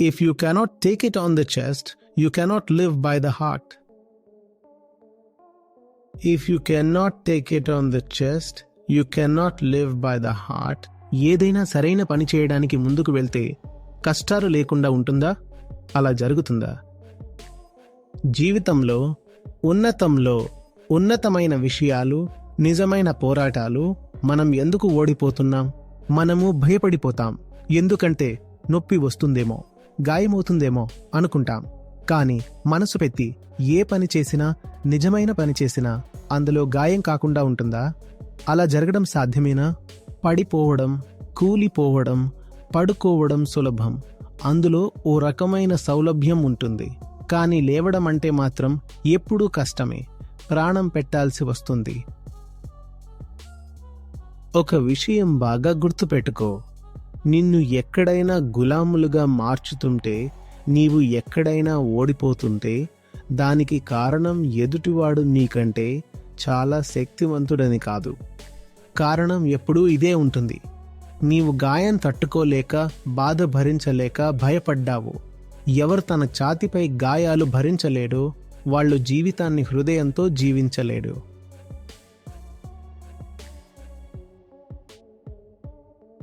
If you cannot take it on the chest, you cannot live by the heart. If you cannot take it on the chest, you cannot live by the heart. ఏదైనా సరైన పని చేయడానికి ముందుకు వెళ్తే కష్టాలు లేకుండా ఉంటుందా అలా జరుగుతుందా జీవితంలో ఉన్నతంలో ఉన్నతమైన విషయాలు నిజమైన పోరాటాలు మనం ఎందుకు ఓడిపోతున్నాం మనము భయపడిపోతాం ఎందుకంటే నొప్పి వస్తుందేమో గాయమవుతుందేమో అనుకుంటాం. కానీ మనసు పెట్టి ఏ పని చేసినా నిజమైన పని చేసినా అందులో గాయం కాకుండా ఉంటుందా? అలా జరగడం సాధ్యమేనా? పడిపోవడం కూలిపోవడం పడుకోవడం సులభం. అందులో ఓ రకమైన సౌలభ్యం ఉంటుంది. కానీ లేవడం అంటే మాత్రం ఎప్పుడూ కష్టమే. ప్రాణం పెట్టాల్సి వస్తుంది. ఒక విషయం బాగా గుర్తుపెట్టుకో. నిన్ను ఎక్కడైనా గులాములుగా మార్చుతుంటే నీవు ఎక్కడైనా ఓడిపోతుంటే దానికి కారణం ఎదుటివాడు నీకంటే చాలా శక్తివంతుడని కాదు. కారణం ఎప్పుడూ ఇదే ఉంటుంది. నీవు గాయం తట్టుకోలేక బాధ భరించలేక భయపడ్డావు. ఎవరు తన ఛాతిపై గాయాలు భరించలేడో వాళ్ళు జీవితాన్ని హృదయంతో జీవించలేడు.